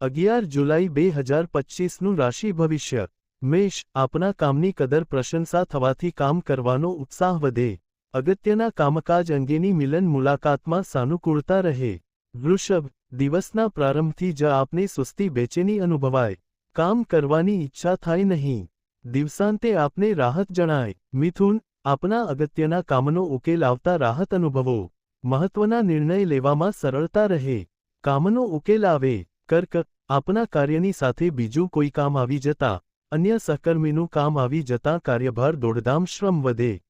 અગિયાર જુલાઈ બે હજાર પચીસનું રાશિ ભવિષ્ય. મેષ આપના કામની કદર પ્રશંસા થવાથી કામ કરવાનો ઉત્સાહ વધે. અગત્યના કામકાજ અંગેની મિલન મુલાકાતમાં સાનુકૂળતા રહે. વૃષભ, દિવસના પ્રારંભથી જ આપને સુસ્તી બેચેની અનુભવાય. કામ કરવાની ઈચ્છા થાય નહીં. દિવસાંતે આપને રાહત જણાય. મિથુન, આપના અગત્યના કામનો ઉકેલ આવતા રાહત અનુભવો. મહત્વના નિર્ણય લેવામાં સરળતા રહે. કામનો ઉકેલ આવે. કર્ક, આપના કાર્યની સાથે બીજું કોઈ કામ આવી જતા, અન્ય સહકર્મીનું કામ આવી જતાં કાર્યભાર દોડધામ શ્રમ વધે.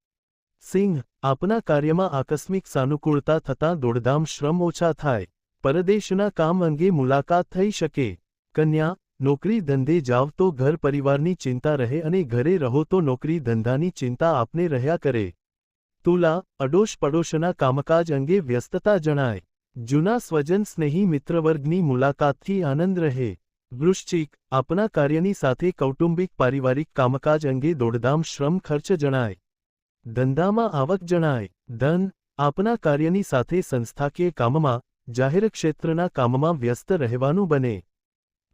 સિંહ, આપના કાર્યમાં આકસ્મિક સાનુકૂળતા થતાં દોડધામ શ્રમ ઓછા થાય. પરદેશના કામ અંગે મુલાકાત થઈ શકે. કન્યા, નોકરી ધંધે જાવ તો ઘર પરિવારની ચિંતા રહે અને ઘરે રહો તો નોકરી ધંધાની ચિંતા આપને રહ્યા કરે. તુલા અડોશ પડોશના કામકાજ અંગે વ્યસ્તતા જણાય. જૂના સ્વજન સ્નેહી મિત્રવર્ગની મુલાકાતથી આનંદ રહે. વૃશ્ચિક, આપના કાર્યની સાથે કૌટુંબિક પારિવારિક કામકાજ અંગે દોડધામ શ્રમ ખર્ચ જણાય. ધંધામાં આવક જણાય. ધન, આપના કાર્યની સાથે સંસ્થાકીય કામમાં, જાહેર ક્ષેત્રના કામમાં વ્યસ્ત રહેવાનું બને.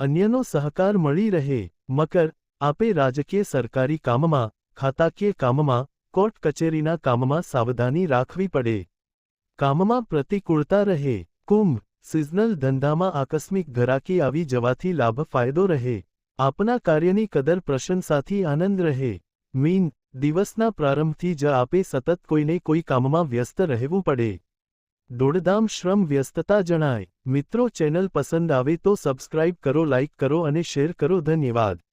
અન્યનો સહકાર મળી રહે. મકર, આપે રાજકીય સરકારી કામમાં, ખાતાકીય કામમાં, કોર્ટ કચેરીના કામમાં સાવધાની રાખવી પડે. કામમાં પ્રતિકૂળતા રહે, કુંભ, સિઝનલ ધંધામાં આકસ્મિક ઘરાકી આવી જવાથી લાભ ફાયદો રહે, આપના કાર્યની કદર પ્રશંસાથી આનંદ રહે, મીન, દિવસના પ્રારંભથી જ આપે સતત કોઈને કોઈ કામમાં વ્યસ્ત રહેવું પડે. દોડધામ શ્રમ વ્યસ્તતા જણાય. મિત્રો ચેનલ પસંદ આવે તો સબસ્ક્રાઇબ કરો, લાઇક કરો અને શેર કરો. ધન્યવાદ.